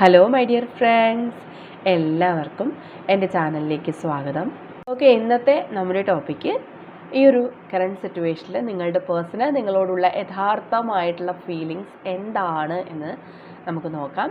Hello my dear friends എല്ലാവർക്കും എന്റെ ചാനലിലേക്ക് സ്വാഗതം. ഓക്കെ ഇന്നത്തെ നമ്മുടെ ടോപ്പിക്ക് ഈ ഒരു കറണ്ട് സിറ്റുവേഷനിൽ നിങ്ങളുടെ പേഴ്സണൽ നിങ്ങളോടുള്ള യഥാർത്ഥമായിട്ടുള്ള ഫീലിങ്സ് എന്താണ് എന്ന് നമുക്ക് നോക്കാം.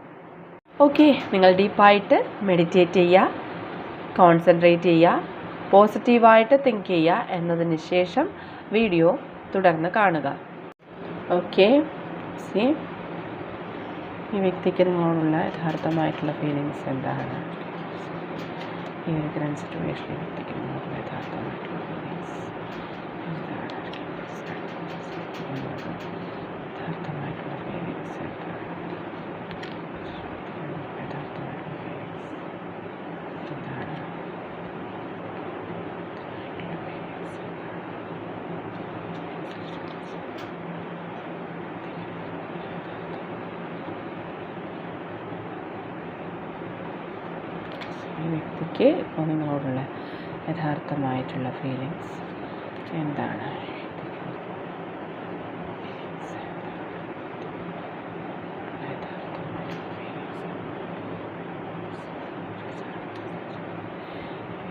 ഓക്കെ നിങ്ങൾ ഡീപ്പായിട്ട് മെഡിറ്റേറ്റ് ചെയ്യുക കോൺസെൻട്രേറ്റ് ചെയ്യുക പോസിറ്റീവായിട്ട് തിങ്ക് ചെയ്യുക എന്നതിന് ശേഷം വീഡിയോ തുടർന്ന് കാണുക. ഓക്കെ സി ഈ വ്യക്തിക്ക് നിങ്ങളോടുള്ള യഥാർത്ഥമായിട്ടുള്ള ഫീലിങ്സ് എന്താണ്? ഈ ഒരു ഗ്രാൻഡ് സിറ്റുവേഷൻ ഈ വ്യക്തിക്ക് നിങ്ങളോടുള്ള യഥാർത്ഥമായിട്ടുള്ള ഫീലിങ്സ് എന്താണ് യഥാർത്ഥമായിട്ടുള്ള ഫീലിങ്സ് എന്താണ് യഥാർത്ഥമായിട്ടുള്ള ഫീലിങ്സ് എന്താണ് ഈ വ്യക്തിക്ക് ഇപ്പോൾ നിങ്ങളോടുള്ള യഥാർത്ഥമായിട്ടുള്ള ഫീലിങ്സ് എന്താണ്?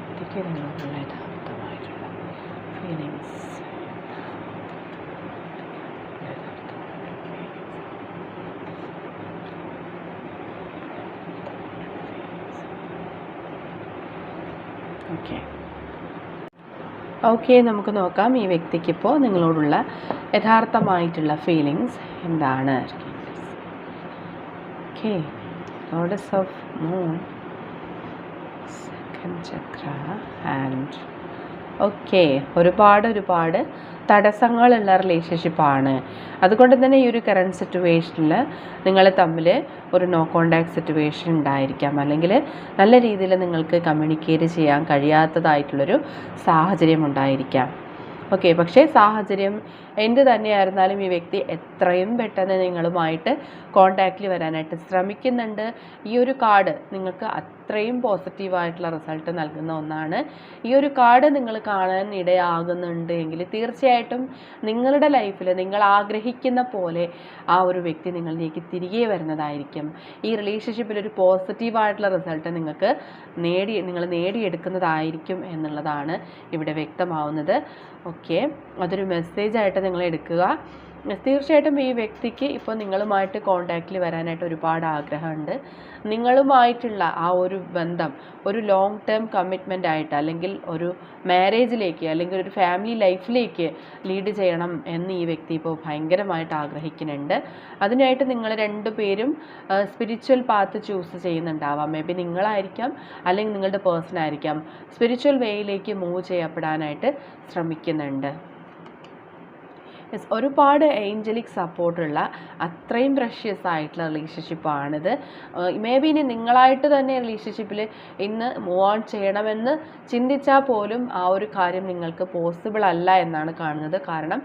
വ്യക്തിക്ക് നിങ്ങളോടുള്ള യഥാർത്ഥമായിട്ടുള്ള ഫീലിങ്സ് ഓക്കെ ഓക്കെ നമുക്ക് നോക്കാം. ഈ വ്യക്തിക്കിപ്പോൾ നിങ്ങളോടുള്ള യഥാർത്ഥമായിട്ടുള്ള ഫീലിങ്സ് എന്താണ്? Okay goddess of moon second chakra and okay ഒരുപാട് ഒരുപാട് തടസ്സങ്ങളുള്ള റിലേഷൻഷിപ്പാണ് അതുകൊണ്ട് തന്നെ ഈ ഒരു കറണ്ട് സിറ്റുവേഷനിൽ നിങ്ങൾ തമ്മിൽ ഒരു നോ കോണ്ടാക്ട് സിറ്റുവേഷൻ ഉണ്ടായിരിക്കാം. അല്ലെങ്കിൽ നല്ല രീതിയിൽ നിങ്ങൾക്ക് കമ്മ്യൂണിക്കേറ്റ് ചെയ്യാൻ കഴിയാത്തതായിട്ടുള്ളൊരു സാഹചര്യം ഉണ്ടായിരിക്കാം. ഓക്കെ പക്ഷേ സാഹചര്യം എന്ത് തന്നെയായിരുന്നാലും ഈ വ്യക്തി എത്രയും പെട്ടെന്ന് നിങ്ങളുമായിട്ട് കോണ്ടാക്റ്റിൽ വരാനായിട്ട് ശ്രമിക്കുന്നുണ്ട്. ഈ ഒരു കാർഡ് നിങ്ങൾക്ക് അത്രയും പോസിറ്റീവായിട്ടുള്ള റിസൾട്ട് നൽകുന്ന ഒന്നാണ്. ഈ ഒരു കാർഡ് നിങ്ങൾ കാണാൻ ഇടയാകുന്നുണ്ട് എങ്കിൽ തീർച്ചയായിട്ടും നിങ്ങളുടെ ലൈഫിൽ നിങ്ങൾ ആഗ്രഹിക്കുന്ന പോലെ ആ ഒരു വ്യക്തി നിങ്ങളിലേക്ക് തിരികെ വരുന്നതായിരിക്കും. ഈ റിലേഷൻഷിപ്പിൽ ഒരു പോസിറ്റീവായിട്ടുള്ള റിസൾട്ട് നിങ്ങൾക്ക് നേടി നിങ്ങൾ നേടിയെടുക്കുന്നതായിരിക്കും എന്നുള്ളതാണ് ഇവിടെ വ്യക്തമാവുന്നത്. ഓക്കെ അതൊരു മെസ്സേജായിട്ട് നിങ്ങൾ എടുക്കുക. തീർച്ചയായിട്ടും ഈ വ്യക്തിക്ക് ഇപ്പോൾ നിങ്ങളുമായിട്ട് കോണ്ടാക്റ്റിൽ വരാനായിട്ട് ഒരുപാട് ആഗ്രഹമുണ്ട്. നിങ്ങളുമായിട്ടുള്ള ആ ഒരു ബന്ധം ഒരു ലോങ് ടേം കമ്മിറ്റ്മെന്റ് ആയിട്ട് അല്ലെങ്കിൽ ഒരു മാരേജിലേക്ക് അല്ലെങ്കിൽ ഒരു ഫാമിലി ലൈഫിലേക്ക് ലീഡ് ചെയ്യണം എന്ന് ഈ വ്യക്തി ഇപ്പോൾ ഭയങ്കരമായിട്ട് ആഗ്രഹിക്കുന്നുണ്ട്. അതിനായിട്ട് നിങ്ങൾ രണ്ടുപേരും സ്പിരിച്വൽ പാത്ത് ചൂസ് ചെയ്യുന്നുണ്ടാവാം. മേ ബി നിങ്ങളായിരിക്കാം അല്ലെങ്കിൽ നിങ്ങളുടെ പേഴ്സൺ ആയിരിക്കാം. സ്പിരിച്വൽ വേയിലേക്ക് മൂവ് ചെയ്യപ്പെടാനായിട്ട് ശ്രമിക്കുന്നുണ്ട്. യെസ് ഒരുപാട് ഏഞ്ചലിക് സപ്പോർട്ടുള്ള അത്രയും പ്രഷ്യസ് ആയിട്ടുള്ള റിലേഷൻഷിപ്പാണിത് മേ ബി ഇനി നിങ്ങളായിട്ട് തന്നെ റിലേഷൻഷിപ്പിൽ ഇന്ന് മൂവ് ഓൺ ചെയ്യണമെന്ന് ചിന്തിച്ചാൽ പോലും ആ ഒരു കാര്യം നിങ്ങൾക്ക് പോസിബിൾ അല്ല എന്നാണ് കാണുന്നത്. കാരണം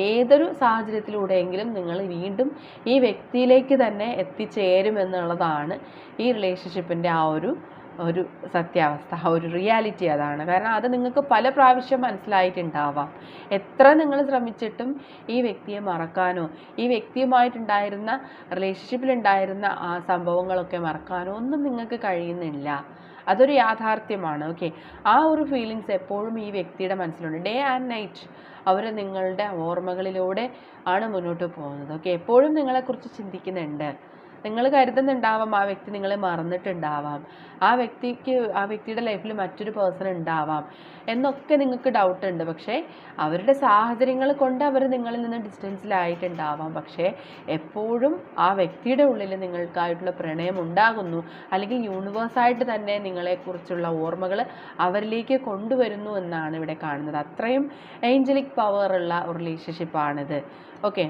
ഏതൊരു സാഹചര്യത്തിലൂടെയെങ്കിലും നിങ്ങൾ വീണ്ടും ഈ വ്യക്തിയിലേക്ക് തന്നെ എത്തിച്ചേരുമെന്നുള്ളതാണ് ഈ റിലേഷൻഷിപ്പിന്റെ ആ ഒരു ഒരു സത്യാവസ്ഥ ഒരു റിയാലിറ്റി അതാണ്. കാരണം അത് നിങ്ങൾക്ക് പല പ്രാവശ്യം മനസ്സിലായിട്ടുണ്ടാവാം. എത്ര നിങ്ങൾ ശ്രമിച്ചിട്ടും ഈ വ്യക്തിയെ മറക്കാനോ ഈ വ്യക്തിയുമായിട്ടുണ്ടായിരുന്ന റിലേഷൻഷിപ്പിലുണ്ടായിരുന്ന ആ സംഭവങ്ങളൊക്കെ മറക്കാനോ ഒന്നും നിങ്ങൾക്ക് കഴിയുന്നില്ല. അതൊരു യാഥാർത്ഥ്യമാണ് ഓക്കെ ആ ഒരു ഫീലിങ്സ് എപ്പോഴും ഈ വ്യക്തിയുടെ മനസ്സിലുണ്ട്. ഡേ ആൻഡ് നൈറ്റ് അവർ നിങ്ങളുടെ ഓർമ്മകളിലൂടെ ആണ് മുന്നോട്ട് പോകുന്നത് ഓക്കെ എപ്പോഴും നിങ്ങളെക്കുറിച്ച് ചിന്തിക്കുന്നുണ്ട്. നിങ്ങൾ കരുതുന്നുണ്ടാവാം ആ വ്യക്തി നിങ്ങളെ മറന്നിട്ടുണ്ടാവാം. ആ വ്യക്തിക്ക് ആ വ്യക്തിയുടെ ലൈഫിൽ മറ്റൊരു പേഴ്സൺ ഉണ്ടാവാം എന്നൊക്കെ നിങ്ങൾക്ക് ഡൗട്ട് ഉണ്ട്. പക്ഷേ അവരുടെ സാഹചര്യങ്ങൾ കൊണ്ട് അവർ നിങ്ങളിൽ നിന്ന് ഡിസ്റ്റൻസിലായിട്ടുണ്ടാവാം പക്ഷേ എപ്പോഴും ആ വ്യക്തിയുടെ ഉള്ളിൽ നിങ്ങൾക്കായിട്ടുള്ള പ്രണയം ഉണ്ടാകുന്നു. അല്ലെങ്കിൽ യൂണിവേഴ്സായിട്ട് തന്നെ നിങ്ങളെക്കുറിച്ചുള്ള ഓർമ്മകൾ അവരിലേക്ക് കൊണ്ടുവരുന്നു എന്നാണ് ഇവിടെ കാണുന്നത്. അത്രയും ഏഞ്ചലിക് പവറുള്ള റിലേഷൻഷിപ്പാണിത് ഓക്കെ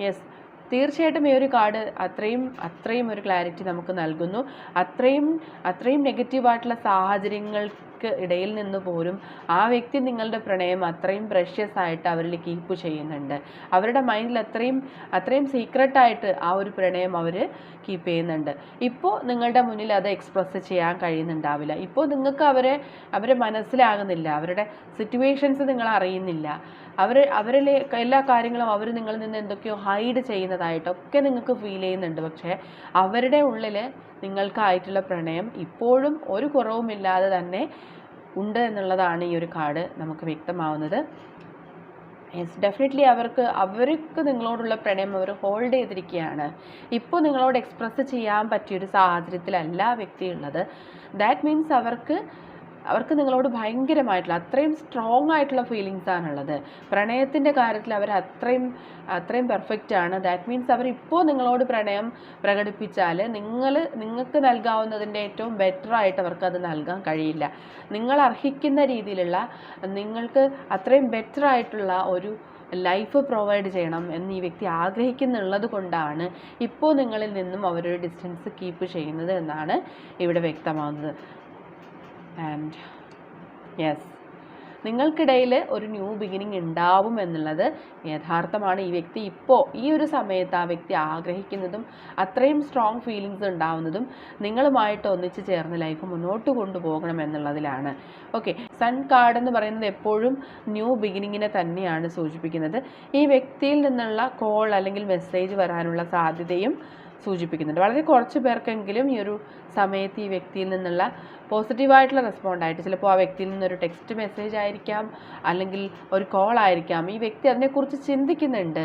യെസ് തീർച്ചയായിട്ടും ഈ ഒരു കാർഡ് അത്രയും അത്രയും ഒരു ക്ലാരിറ്റി നമുക്ക് നൽകുന്നു. അത്രയും അത്രയും നെഗറ്റീവായിട്ടുള്ള സാഹചര്യങ്ങൾക്ക് ഇടയിൽ നിന്ന് പോലും ആ വ്യക്തി നിങ്ങളുടെ പ്രണയം അത്രയും പ്രഷ്യസ് ആയിട്ട് അവരിൽ കീപ്പ് ചെയ്യുന്നുണ്ട്. അവരുടെ മൈൻഡിൽ അത്രയും അത്രയും സീക്രട്ടായിട്ട് ആ ഒരു പ്രണയം അവർ കീപ്പ് ചെയ്യുന്നുണ്ട്. ഇപ്പോൾ നിങ്ങളുടെ മുന്നിൽ അത് എക്സ്പ്രസ് ചെയ്യാൻ കഴിയുന്നുണ്ടാവില്ല. ഇപ്പോൾ നിങ്ങൾക്ക് അവരെ അവരെ മനസ്സിലാകുന്നില്ല. അവരുടെ സിറ്റുവേഷൻസ് നിങ്ങൾ അറിയുന്നില്ല. അവർ അവരിലെ എല്ലാ കാര്യങ്ങളും അവർ നിങ്ങളിൽ നിന്ന് എന്തൊക്കെയോ ഹൈഡ് ചെയ്യുന്നതായിട്ടൊക്കെ നിങ്ങൾക്ക് ഫീൽ ചെയ്യുന്നുണ്ട്. പക്ഷേ അവരുടെ ഉള്ളിൽ നിങ്ങൾക്കായിട്ടുള്ള പ്രണയം ഇപ്പോഴും ഒരു കുറവുമില്ലാതെ തന്നെ ഉണ്ട് എന്നുള്ളതാണ് ഈ ഒരു കാർഡ് നമുക്ക് വ്യക്തമാവുന്നത്. യെസ് ഡെഫിനറ്റ്ലി അവർക്ക് അവർക്ക് നിങ്ങളോടുള്ള പ്രണയം അവർ ഹോൾഡ് ചെയ്തിരിക്കുകയാണ്. ഇപ്പോൾ നിങ്ങളോട് എക്സ്പ്രസ് ചെയ്യാൻ പറ്റിയൊരു സാഹചര്യത്തിലല്ല വ്യക്തിയുള്ളത്. ദാറ്റ് മീൻസ് അവർക്ക് അവർക്ക് നിങ്ങളോട് ഭയങ്കരമായിട്ടുള്ള അത്രയും സ്ട്രോങ് ആയിട്ടുള്ള ഫീലിങ്സ് ആണുള്ളത്. പ്രണയത്തിന്റെ കാര്യത്തിൽ അവർ അത്രയും അത്രയും പെർഫെക്റ്റ് ആണ്. ദാറ്റ് മീൻസ് അവർ ഇപ്പോൾ നിങ്ങളോട് പ്രണയം പ്രകടിപ്പിച്ചാൽ നിങ്ങൾ നിങ്ങൾക്ക് നൽകാവുന്നതിന്റെ ഏറ്റവും ബെറ്റർ ആയിട്ട് അവർക്ക് അത് നൽകാൻ കഴിയില്ല. നിങ്ങൾ അർഹിക്കുന്ന രീതിയിലുള്ള നിങ്ങൾക്ക് അത്രയും ബെറ്റർ ആയിട്ടുള്ള ഒരു ലൈഫ് പ്രൊവൈഡ് ചെയ്യണം എന്ന് ഈ വ്യക്തി ആഗ്രഹിക്കുന്നുള്ളത് കൊണ്ടാണ് ഇപ്പോൾ നിങ്ങളിൽ നിന്നും അവരൊരു ഡിസ്റ്റൻസ് കീപ്പ് ചെയ്യുന്നത് എന്നാണ് ഇവിടെ വ്യക്തമാവുന്നത്. ആൻഡ് യെസ് നിങ്ങൾക്കിടയിൽ ഒരു ന്യൂ ബിഗിനിങ് ഉണ്ടാവും എന്നുള്ളത് യഥാർത്ഥമാണ്. ഈ വ്യക്തി ഇപ്പോൾ ഈ ഒരു സമയത്ത് ആ വ്യക്തി ആഗ്രഹിക്കുന്നതും അത്രയും സ്ട്രോങ് ഫീലിങ്സ് ഉണ്ടാവുന്നതും നിങ്ങളുമായിട്ട് ഒന്നിച്ച് ചേർന്ന് ലൈഫ് മുന്നോട്ട് കൊണ്ടുപോകണം എന്നുള്ളതിലാണ്. ഓക്കെ സൺ കാർഡ് എന്ന് പറയുന്നത് എപ്പോഴും ന്യൂ ബിഗിനിങ്ങിനെ തന്നെയാണ് സൂചിപ്പിക്കുന്നത്. ഈ വ്യക്തിയിൽ നിന്നുള്ള കോൾ അല്ലെങ്കിൽ മെസ്സേജ് വരാനുള്ള സാധ്യതയും സൂചിപ്പിക്കുന്നുണ്ട്. വളരെ കുറച്ച് പേർക്കെങ്കിലും ഈ ഒരു സമയത്ത് ഈ വ്യക്തിയിൽ നിന്നുള്ള പോസിറ്റീവായിട്ടുള്ള റെസ്പോണ്ട് ആയിട്ട് ചിലപ്പോൾ ആ വ്യക്തിയിൽ നിന്നൊരു ടെക്സ്റ്റ് മെസ്സേജ് ആയിരിക്കാം അല്ലെങ്കിൽ ഒരു കോൾ ആയിരിക്കാം ഈ വ്യക്തി അതിനെക്കുറിച്ച് ചിന്തിക്കുന്നുണ്ട്.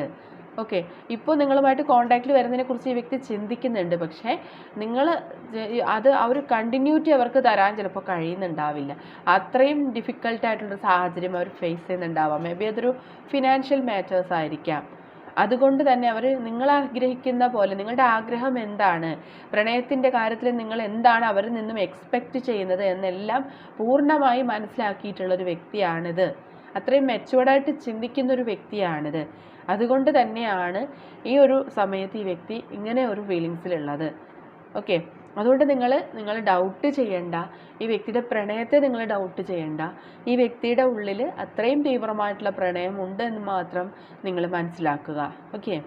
ഓക്കെ ഇപ്പോൾ നിങ്ങളുമായിട്ട് കോണ്ടാക്റ്റിൽ വരുന്നതിനെക്കുറിച്ച് ഈ വ്യക്തി ചിന്തിക്കുന്നുണ്ട്. പക്ഷേ നിങ്ങൾ അത് ആ ഒരു കണ്ടിന്യൂറ്റി അവർക്ക് തരാൻ ചിലപ്പോൾ കഴിയുന്നുണ്ടാവില്ല. അത്രയും ഡിഫിക്കൽട്ടായിട്ടുള്ളൊരു സാഹചര്യം അവർ ഫേസ് ചെയ്യുന്നുണ്ടാവാം. മേ ബി അതൊരു ഫിനാൻഷ്യൽ മാറ്റേഴ്സ് ആയിരിക്കാം. അതുകൊണ്ട് തന്നെ അവർ നിങ്ങൾ ആഗ്രഹിക്കുന്ന പോലെ നിങ്ങളുടെ ആഗ്രഹം എന്താണ്? പ്രണയത്തിന്റെ കാര്യത്തിൽ നിങ്ങൾ എന്താണ് അവരിൽ നിന്നും എക്സ്പെക്റ്റ് ചെയ്യുന്നത് എന്നെല്ലാം പൂർണമായി മനസ്സിലാക്കിയിട്ടുള്ള ഒരു വ്യക്തിയാണിത്. അത്രയും മെച്ചുവേർഡായിട്ട് ചിന്തിക്കുന്ന ഒരു വ്യക്തിയാണിത്. അതുകൊണ്ട് തന്നെയാണ് ഈ ഒരു സമയത്ത് ഈ വ്യക്തി ഇങ്ങനെ ഒരു ഫീലിങ്സിലുള്ളത് ഓക്കെ അതുകൊണ്ട് നിങ്ങൾ നിങ്ങൾ ഡൗട്ട് ചെയ്യണ്ട. ഈ വ്യക്തിയുടെ പ്രണയത്തെ നിങ്ങൾ ഡൗട്ട് ചെയ്യണ്ട. ഈ വ്യക്തിയുടെ ഉള്ളിൽ അത്രയും തീവ്രമായിട്ടുള്ള പ്രണയം ഉണ്ട് എന്ന് മാത്രം നിങ്ങൾ മനസ്സിലാക്കുക. ഓക്കെ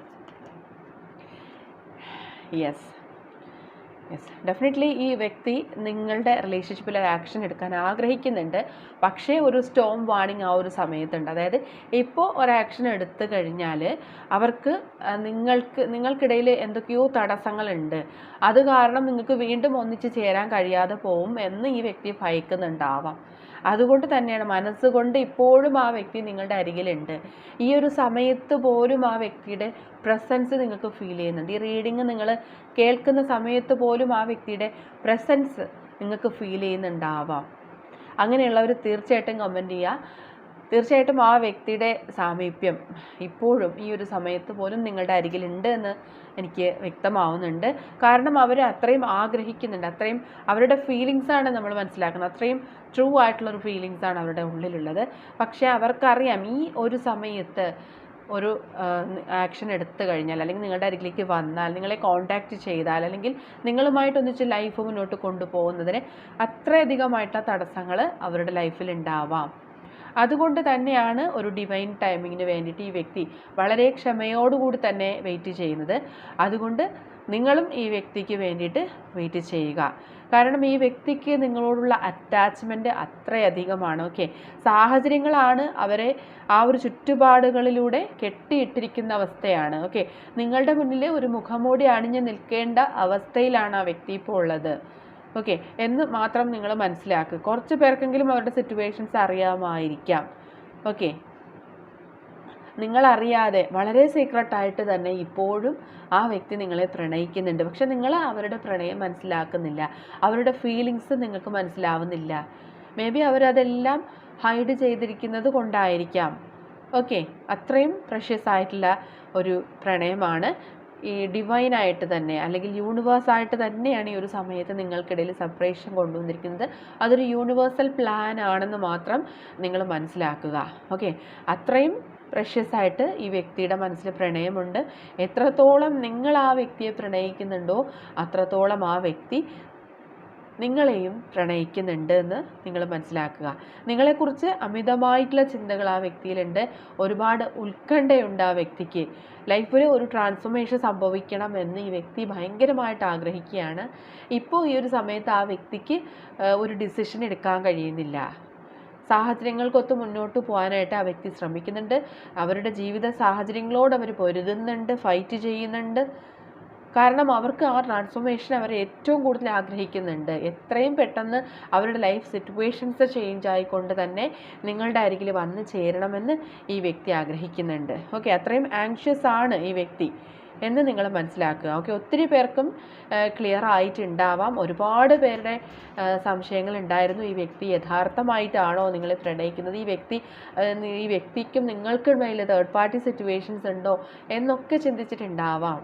യെസ് യെസ് ഡെഫിനറ്റ്ലി ഈ വ്യക്തി നിങ്ങളുടെ റിലേഷൻഷിപ്പിൽ ഒരു ആക്ഷൻ എടുക്കാൻ ആഗ്രഹിക്കുന്നുണ്ട്. പക്ഷേ ഒരു സ്റ്റോം വാണിംഗ് ആ ഒരു സമയത്തുണ്ട്. അതായത് ഇപ്പോൾ ഒരു ആക്ഷൻ എടുത്തു കഴിഞ്ഞാൽ അവർക്ക് നിങ്ങൾക്ക് നിങ്ങൾക്കിടയിൽ എന്തൊക്കെയോ തടസ്സങ്ങളുണ്ട്. അത് കാരണം നിങ്ങൾക്ക് വീണ്ടും ഒന്നിച്ച് ചേരാൻ കഴിയാതെ പോവും എന്ന് ഈ വ്യക്തി ഭയക്കുന്നുണ്ടാവാം. അതുകൊണ്ട് തന്നെയാണ് മനസ്സുകൊണ്ട് ഇപ്പോഴും ആ വ്യക്തി നിങ്ങളുടെ അരികിലുണ്ട്. ഈ ഒരു സമയത്ത് പോലും ആ വ്യക്തിയുടെ പ്രസൻസ് നിങ്ങൾക്ക് ഫീൽ ചെയ്യുന്നുണ്ട്. ഈ റീഡിങ് നിങ്ങൾ കേൾക്കുന്ന സമയത്ത് പോലും ആ വ്യക്തിയുടെ പ്രസൻസ് നിങ്ങൾക്ക് ഫീൽ ചെയ്യുന്നുണ്ടാവാം. അങ്ങനെയുള്ളവർ തീർച്ചയായിട്ടും കമന്റ് ചെയ്യുക. തീർച്ചയായിട്ടും ആ വ്യക്തിയുടെ സാമീപ്യം ഇപ്പോഴും ഈ ഒരു സമയത്ത് പോലും നിങ്ങളുടെ അരികിലുണ്ട് എന്ന് എനിക്ക് വ്യക്തമാവുന്നുണ്ട്. കാരണം അവർ അത്രയും ആഗ്രഹിക്കുന്നുണ്ട്. അത്രയും അവരുടെ ഫീലിങ്സാണ് നമ്മൾ മനസ്സിലാക്കുന്നത്. അത്രയും ട്രൂ ആയിട്ടുള്ളൊരു ഫീലിങ്സ് ആണ് അവരുടെ ഉള്ളിലുള്ളത്. പക്ഷേ അവർക്കറിയാം ഈ ഒരു സമയത്ത് ഒരു ആക്ഷൻ എടുത്തു കഴിഞ്ഞാൽ അല്ലെങ്കിൽ നിങ്ങളുടെ അരികിലേക്ക് വന്നാൽ നിങ്ങളെ കോൺടാക്റ്റ് ചെയ്താൽ അല്ലെങ്കിൽ നിങ്ങളുമായിട്ടൊന്നിച്ച് ലൈഫ് മുന്നോട്ട് കൊണ്ടുപോകുന്നതിന് അത്രയധികമായിട്ടുള്ള തടസ്സങ്ങൾ അവരുടെ ലൈഫിൽ ഉണ്ടാവാം. അതുകൊണ്ട് തന്നെയാണ് ഒരു ഡിവൈൻ ടൈമിങ്ങിന് വേണ്ടിയിട്ട് ഈ വ്യക്തി വളരെ ക്ഷമയോടുകൂടി തന്നെ വെയിറ്റ് ചെയ്യുന്നത്. അതുകൊണ്ട് നിങ്ങളും ഈ വ്യക്തിക്ക് വേണ്ടിയിട്ട് വെയിറ്റ് ചെയ്യുക. കാരണം ഈ വ്യക്തിക്ക് നിങ്ങളോടുള്ള അറ്റാച്ച്മെന്റ് അത്രയധികമാണ്. ഓക്കെ സാഹചര്യങ്ങളാണ് അവരെ ആ ഒരു ചുറ്റുപാടുകളിലൂടെ കെട്ടിയിട്ടിരിക്കുന്ന അവസ്ഥയാണ്. ഓക്കെ നിങ്ങളുടെ മുന്നിൽ ഒരു മുഖംമൂടി അണിഞ്ഞ് നിൽക്കേണ്ട അവസ്ഥയിലാണ് ആ വ്യക്തി ഇപ്പോൾ ഉള്ളത്. ഓക്കെ എന്ന് മാത്രം നിങ്ങൾ മനസ്സിലാക്കുക കുറച്ച് പേർക്കെങ്കിലും അവരുടെ സിറ്റുവേഷൻസ് അറിയാമായിരിക്കാം. ഓക്കെ നിങ്ങളറിയാതെ വളരെ സീക്രട്ടായിട്ട് തന്നെ ഇപ്പോഴും ആ വ്യക്തി നിങ്ങളെ പ്രണയിക്കുന്നുണ്ട്. പക്ഷെ നിങ്ങൾ അവരുടെ പ്രണയം മനസ്സിലാക്കുന്നില്ല. അവരുടെ ഫീലിങ്സ് നിങ്ങൾക്ക് മനസ്സിലാവുന്നില്ല. മേ ബി അവരതെല്ലാം ഹൈഡ് ചെയ്തിരിക്കുന്നത് കൊണ്ടായിരിക്കാം. ഓക്കെ അത്രയും പ്രഷ്യസ് ആയിട്ടുള്ള ഒരു പ്രണയമാണ് ഈ ഡിവൈനായിട്ട് തന്നെ അല്ലെങ്കിൽ യൂണിവേഴ്സ് ആയിട്ട് തന്നെയാണ് ഈ ഒരു സമയത്ത് നിങ്ങൾക്കിടയിൽ സെപ്പറേഷൻ കൊണ്ടുവന്നിരിക്കുന്നത്. അതൊരു യൂണിവേഴ്സൽ പ്ലാൻ ആണെന്ന് മാത്രം നിങ്ങൾ മനസ്സിലാക്കുക. ഓക്കെ? അത്രയും പ്രഷ്യസ് ആയിട്ട് ഈ വ്യക്തിയുടെ മനസ്സിൽ പ്രണയമുണ്ട്. എത്രത്തോളം നിങ്ങൾ ആ വ്യക്തിയെ പ്രണയിക്കുന്നുണ്ടോ അത്രത്തോളം ആ വ്യക്തി നിങ്ങളെയും പ്രണയിക്കുന്നുണ്ട് എന്ന് നിങ്ങൾ മനസ്സിലാക്കുക. നിങ്ങളെക്കുറിച്ച് അമിതമായിട്ടുള്ള ചിന്തകൾ ആ വ്യക്തിയിലുണ്ട്. ഒരുപാട് ഉത്കണ്ഠയുണ്ട് ആ വ്യക്തിക്ക്. ലൈഫിൽ ഒരു ട്രാൻസ്ഫോർമേഷൻ സംഭവിക്കണം എന്ന് ഈ വ്യക്തി ഭയങ്കരമായിട്ട് ആഗ്രഹിക്കുകയാണ്. ഇപ്പോൾ ഈ ഒരു സമയത്ത് ആ വ്യക്തിക്ക് ഒരു ഡിസിഷൻ എടുക്കാൻ കഴിയുന്നില്ല. സാഹചര്യങ്ങൾക്കൊത്ത് മുന്നോട്ട് പോകാനായിട്ട് ആ വ്യക്തി ശ്രമിക്കുന്നുണ്ട്. അവരുടെ ജീവിത സാഹചര്യങ്ങളോട് അവർ പൊരുതുന്നുണ്ട് ഫൈറ്റ് ചെയ്യുന്നുണ്ട്. കാരണം അവർക്ക് ആ ട്രാൻസ്ഫോർമേഷൻ അവർ ഏറ്റവും കൂടുതൽ ആഗ്രഹിക്കുന്നുണ്ട്. എത്രയും പെട്ടെന്ന് അവരുടെ ലൈഫ് സിറ്റുവേഷൻസ് ചേഞ്ച് ആയിക്കൊണ്ട് തന്നെ നിങ്ങളുടെ അരികിൽ വന്ന് ചേരണമെന്ന് ഈ വ്യക്തി ആഗ്രഹിക്കുന്നുണ്ട്. ഓക്കെ അത്രയും ആങ്ഷ്യസ് ആണ് ഈ വ്യക്തി എന്ന് നിങ്ങൾ മനസ്സിലാക്കുക. ഓക്കെ ഒത്തിരി പേർക്കും ക്ലിയർ ആയിട്ടുണ്ടാവാം. ഒരുപാട് പേരുടെ സംശയങ്ങൾ ഉണ്ടായിരുന്നു ഈ വ്യക്തി. യഥാർത്ഥമായിട്ടാണോ നിങ്ങളെ പ്രണയിക്കുന്നത് ഈ വ്യക്തി ഈ വ്യക്തിക്കും നിങ്ങൾക്കും മേലെ തേർഡ് പാർട്ടി സിറ്റുവേഷൻസ് ഉണ്ടോ എന്നൊക്കെ ചിന്തിച്ചിട്ടുണ്ടാവാം.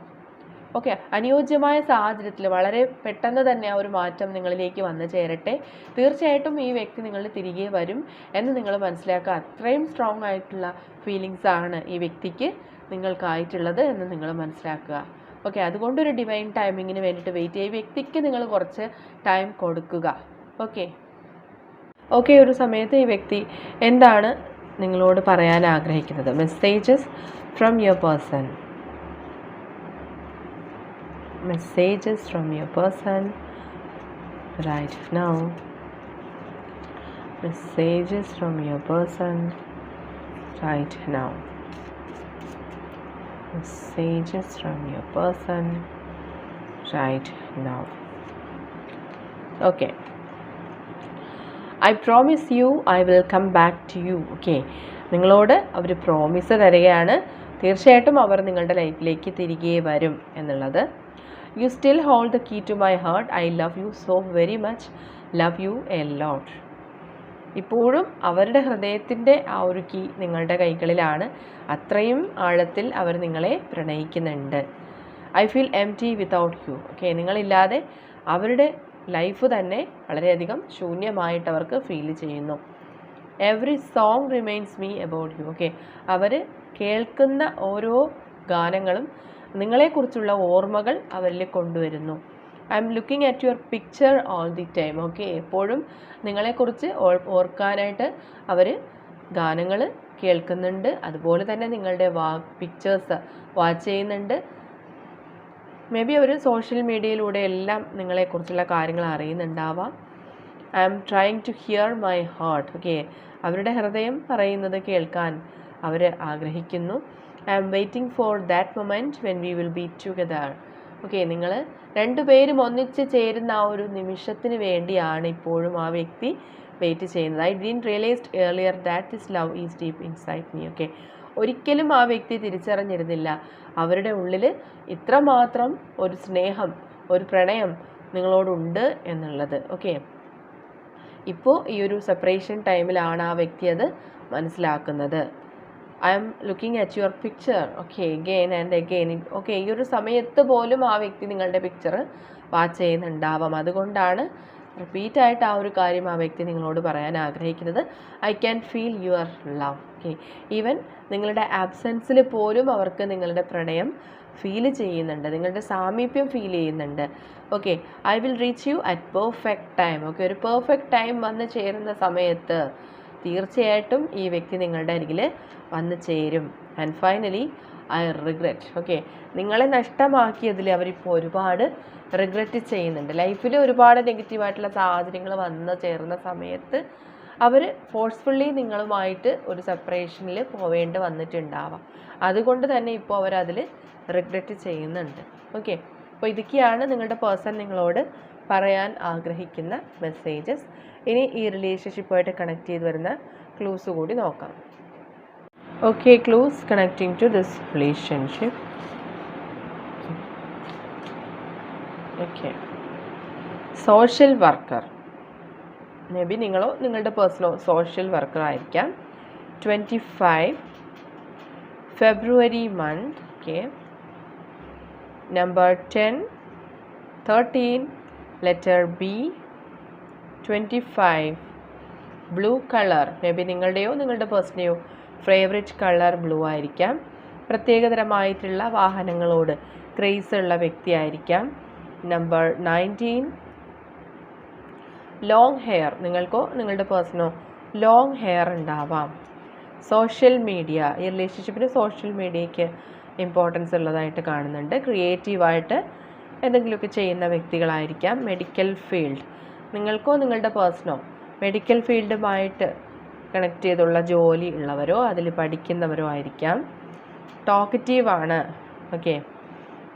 ഓക്കെ അനുയോജ്യമായ സാഹചര്യത്തിൽ വളരെ പെട്ടെന്ന് തന്നെ ആ ഒരു മാറ്റം നിങ്ങളിലേക്ക് വന്നു ചേരട്ടെ. തീർച്ചയായിട്ടും ഈ വ്യക്തി നിങ്ങൾ തിരികെ വരും എന്ന് നിങ്ങൾ മനസ്സിലാക്കുക. അത്രയും സ്ട്രോങ് ആയിട്ടുള്ള ഫീലിങ്സ് ആണ് ഈ വ്യക്തിക്ക് നിങ്ങൾക്കായിട്ടുള്ളത് എന്ന് നിങ്ങൾ മനസ്സിലാക്കുക. ഓക്കെ അതുകൊണ്ടൊരു ഡിവൈൻ ടൈമിങ്ങിന് വേണ്ടിയിട്ട് വെയിറ്റ് ചെയ്യുക. വ്യക്തിക്ക് നിങ്ങൾ കുറച്ച് ടൈം കൊടുക്കുക. ഓക്കെ. ഓക്കെ ഒരു സമയത്ത് ഈ വ്യക്തി എന്താണ് നിങ്ങളോട് പറയാൻ ആഗ്രഹിക്കുന്നത്? Messages from your person messages from your person right now messages from your person right now messages from your person right now okay I promise you I will come back to you okay നിങ്ങളോട് അവർ promise തരികയാണ് തീർച്ചയായിട്ടും അവർ നിങ്ങളുടെ ലൈഫിലേക്ക് തിരികെ വരും എന്നുള്ളത് you still hold the key to my heart I love you so very much love you a lot ഇപ്പോഴും അവരുടെ ഹൃദയത്തിന്റെ ആ ഒരു കീ നിങ്ങളുടെ കൈകളിലാണ്. അത്രയും ആഴത്തിൽ അവർ നിങ്ങളെ പ്രണയിക്കുന്നുണ്ട്. I feel empty without you okay നിങ്ങളില്ലാതെ അവരുടെ ലൈഫ് തന്നെ വളരെയധികം ശൂന്യമായിട്ട് അവർക്ക് ഫീൽ ചെയ്യുന്നു. Every song reminds me about you okay അവർ കേൾക്കുന്ന ഓരോ ഗാനങ്ങളും നിങ്ങളെക്കുറിച്ചുള്ള ഓർമ്മകൾ അവരിൽ കൊണ്ടുവരുന്നു. I'm looking at your picture all the time okay എപ്പോഴും നിങ്ങളെക്കുറിച്ച് ഓർക്കാനായിട്ട് അവർ ഗാനങ്ങൾ കേൾക്കുന്നുണ്ട്. അതുപോലെ തന്നെ നിങ്ങളുടെ വാ പിക്ചേഴ്സ് വാച്ച് ചെയ്യുന്നുണ്ട്. മേ ബി അവർ സോഷ്യൽ മീഡിയയിലൂടെ എല്ലാം നിങ്ങളെക്കുറിച്ചുള്ള കാര്യങ്ങൾ അറിയുന്നുണ്ടാവാം. I'm trying to hear my heart okay അവരുടെ ഹൃദയം പറയുന്നത് കേൾക്കാൻ അവർ ആഗ്രഹിക്കുന്നു. I'm waiting for that moment when we will be together okay നിങ്ങൾ രണ്ടുപേരും ഒന്നിച്ച് ചേരുന്ന ആ ഒരു നിമിഷത്തിന് വേണ്ടിയാണ് ഇപ്പോഴും ആ വ്യക്തി വെയിറ്റ് ചെയ്യുന്നത്. I didn't realised earlier that is love is deep inside me okay ഒരിക്കലും ആ വ്യക്തി തിരിച്ചറിഞ്ഞിരുന്നില്ല. അവരുടെ ഉള്ളിൽ ഇത്രമാത്രം ഒരു സ്നേഹം ഒരു പ്രണയം നിങ്ങളോടുണ്ട് എന്നുള്ളത്. ഓക്കെ ഇപ്പോൾ ഈ ഒരു സെപ്പറേഷൻ ടൈമിലാണ് ആ വ്യക്തി അത് മനസ്സിലാക്കുന്നത്. I'm looking at your picture okay again and again okay ഈ ഒരു സമയത്ത് പോലും ആ വ്യക്തി നിങ്ങളുടെ പിക്ചർ വാച്ച് ചെയ്യുന്നുണ്ടാവാം. അതുകൊണ്ടാണ് റിപ്പീറ്റായിട്ട് ആ ഒരു കാര്യം ആ വ്യക്തി നിങ്ങളോട് പറയാൻ ആഗ്രഹിക്കുന്നത്. I can feel your love okay even നിങ്ങളുടെ ആബ്സെൻസിൽ പോലും അവർക്ക് നിങ്ങളുടെ പ്രണയം ഫീൽ ചെയ്യുന്നുണ്ട്. നിങ്ങളുടെ സാമീപ്യം ഫീൽ ചെയ്യുന്നുണ്ട്. Okay I will reach you at perfect time okay ഒരു പെർഫെക്റ്റ് ടൈം വന്ന് ചേരുന്ന സമയത്ത് തീർച്ചയായിട്ടും ഈ വ്യക്തി നിങ്ങളുടെ അരികിൽ വന്ന് ചേരും. And finally I regret okay നിങ്ങളെ നഷ്ടമാക്കിയതിൽ അവരിപ്പോൾ ഒരുപാട് റിഗ്രറ്റ് ചെയ്യുന്നുണ്ട്. ലൈഫിൽ ഒരുപാട് നെഗറ്റീവായിട്ടുള്ള സാഹചര്യങ്ങൾ വന്ന് ചേർന്ന സമയത്ത് അവർ ഫോഴ്സ്ഫുള്ളി നിങ്ങളുമായിട്ട് ഒരു സെപ്പറേഷനിൽ പോവേണ്ടി വന്നിട്ടുണ്ടാവാം. അതുകൊണ്ട് തന്നെ ഇപ്പോൾ അവരതിൽ റിഗ്രറ്റ് ചെയ്യുന്നുണ്ട്. ഓക്കെ അപ്പോൾ ഇതൊക്കെയാണ് നിങ്ങളുടെ പേഴ്സൺ നിങ്ങളോട് പറയാൻ ആഗ്രഹിക്കുന്ന മെസ്സേജസ് ഇനി ഈ റിലേഷൻഷിപ്പുമായിട്ട് കണക്ട് ചെയ്ത് വരുന്ന ക്ലൂസ് കൂടി നോക്കാം. Okay clues connecting to this relationship okay social worker may be നിങ്ങളോ നിങ്ങളുടെ പേഴ്സണോ സോഷ്യൽ വർക്കർ ആയിരിക്കാം. Twenty five February month okay number ten thirteen letter B twenty five blue colour may be നിങ്ങളുടെയോ നിങ്ങളുടെ പേഴ്സണെയോ favourite colour blue ആയിരിക്കാം. പ്രത്യേകതരമായിട്ടുള്ള വാഹനങ്ങളോട് craze ഉള്ള വ്യക്തിയായിരിക്കാം number nineteen long hair നിങ്ങൾക്കോ നിങ്ങളുടെ പേഴ്സണോ ലോങ് ഹെയർ ഉണ്ടാവാം. സോഷ്യൽ മീഡിയ ഈ റിലേഷൻഷിപ്പിന് സോഷ്യൽ മീഡിയയ്ക്ക് ഇമ്പോർട്ടൻസ് ഉള്ളതായിട്ട് കാണുന്നുണ്ട്. ക്രിയേറ്റീവായിട്ട് എന്തെങ്കിലുമൊക്കെ ചെയ്യുന്ന വ്യക്തികളായിരിക്കാം മെഡിക്കൽ ഫീൽഡ് നിങ്ങൾക്കോ നിങ്ങളുടെ പേഴ്സണോ മെഡിക്കൽ ഫീൽഡുമായിട്ട് കണക്ട് ചെയ്തുള്ള ജോലി ഉള്ളവരോ അതിൽ പഠിക്കുന്നവരോ ആയിരിക്കാം. ടോക്കറ്റീവ് ആണ്. Okay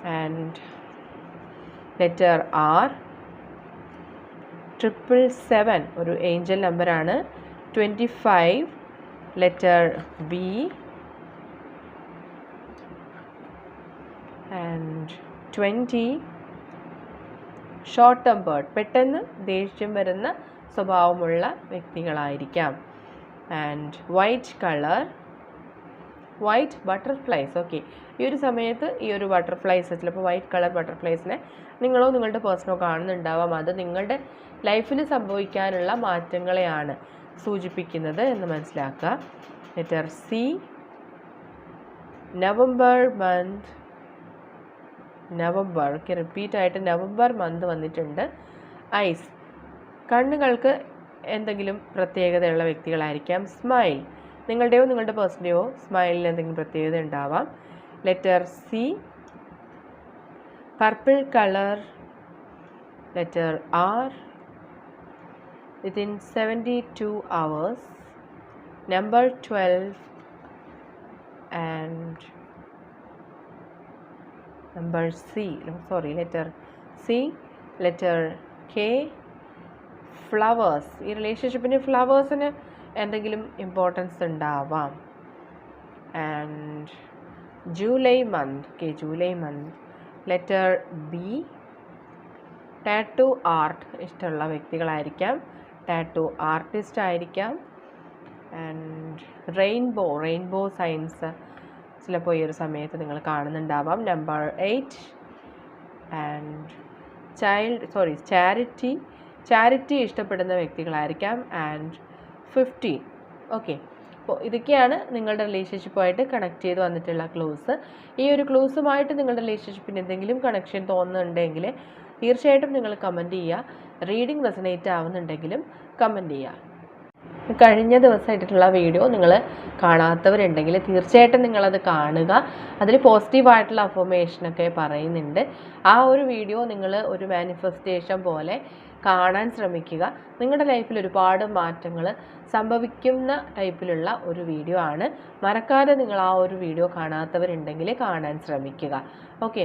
and letter R triple seven ഒരു ഏഞ്ചൽ നമ്പറാണ് twenty five letter B and twenty short tempered പെട്ടെന്ന് ദേഷ്യം വരുന്ന സ്വഭാവമുള്ള വ്യക്തികളായിരിക്കാം. And white colour white butterflies okay ഈ ഒരു സമയത്ത് ഈ ഒരു ബട്ടർഫ്ലൈസ് ചിലപ്പോൾ വൈറ്റ് കളർ ബട്ടർഫ്ലൈസിനെ നിങ്ങളോ നിങ്ങളുടെ പേഴ്സണോ കാണുന്നുണ്ടാവാം. അത് നിങ്ങളുടെ ലൈഫിൽ സംഭവിക്കാനുള്ള മാറ്റങ്ങളെയാണ് സൂചിപ്പിക്കുന്നത് എന്ന് മനസ്സിലാക്കുക. Letter C November month November ഒക്കെ റിപ്പീറ്റ് ആയിട്ട് നവംബർ മന്ത് വന്നിട്ടുണ്ട്. ഐസ് കണ്ണുകൾക്ക് എന്തെങ്കിലും പ്രത്യേകതയുള്ള വ്യക്തികളായിരിക്കാം. സ്മൈൽ നിങ്ങളുടെയോ നിങ്ങളുടെ പേഴ്സന്റെയോ സ്മൈലിന് എന്തെങ്കിലും പ്രത്യേകത ഉണ്ടാവാം. Letter C purple colour letter R within seventy two hours number twelve and number C sorry letter C letter K flowers ഈ റിലേഷൻഷിപ്പിന് ഫ്ലവേഴ്സിന് എന്തെങ്കിലും ഇമ്പോർട്ടൻസ് ഉണ്ടാവാം. And July month K July month letter B tattoo art ഇഷ്ടമുള്ള വ്യക്തികളായിരിക്കാം. Tattoo artist ആയിരിക്കാം. And rainbow rainbow science ചിലപ്പോൾ ഈ ഒരു സമയത്ത് നിങ്ങൾ കാണുന്നുണ്ടാവാം. Number eight and child sorry charity charity ഇഷ്ടപ്പെടുന്ന വ്യക്തികളായിരിക്കാം. ആൻഡ് ഫിഫ്റ്റീൻ ഓക്കെ അപ്പോൾ ഇതൊക്കെയാണ് നിങ്ങളുടെ റിലേഷൻഷിപ്പുമായിട്ട് കണക്ട് ചെയ്ത് വന്നിട്ടുള്ള ക്ലൂസ് ഈ ഒരു ക്ലൂസുമായിട്ട് നിങ്ങളുടെ റിലേഷൻഷിപ്പിന് എന്തെങ്കിലും കണക്ഷൻ തോന്നുന്നുണ്ടെങ്കിൽ തീർച്ചയായിട്ടും നിങ്ങൾ കമന്റ് ചെയ്യുക. റീഡിംഗ് റെസനേറ്റ് ആവുന്നുണ്ടെങ്കിലും കമന്റ് ചെയ്യുക. കഴിഞ്ഞ ദിവസം ദിവസമായിട്ടുള്ള വീഡിയോ നിങ്ങൾ കാണാത്തവരുണ്ടെങ്കിൽ തീർച്ചയായിട്ടും നിങ്ങളത് കാണുക. അതിൽ പോസിറ്റീവായിട്ടുള്ള അഫോമേഷനൊക്കെ പറയുന്നുണ്ട്. ആ ഒരു വീഡിയോ നിങ്ങൾ ഒരു മാനിഫെസ്റ്റേഷൻ പോലെ കാണാൻ ശ്രമിക്കുക. നിങ്ങളുടെ ലൈഫിൽ ഒരുപാട് മാറ്റങ്ങൾ സംഭവിക്കുന്ന ടൈപ്പിലുള്ള ഒരു വീഡിയോ ആണ്. മറക്കാതെ നിങ്ങൾ ആ ഒരു വീഡിയോ കാണാത്തവരുണ്ടെങ്കിൽ കാണാൻ ശ്രമിക്കുക. ഓക്കെ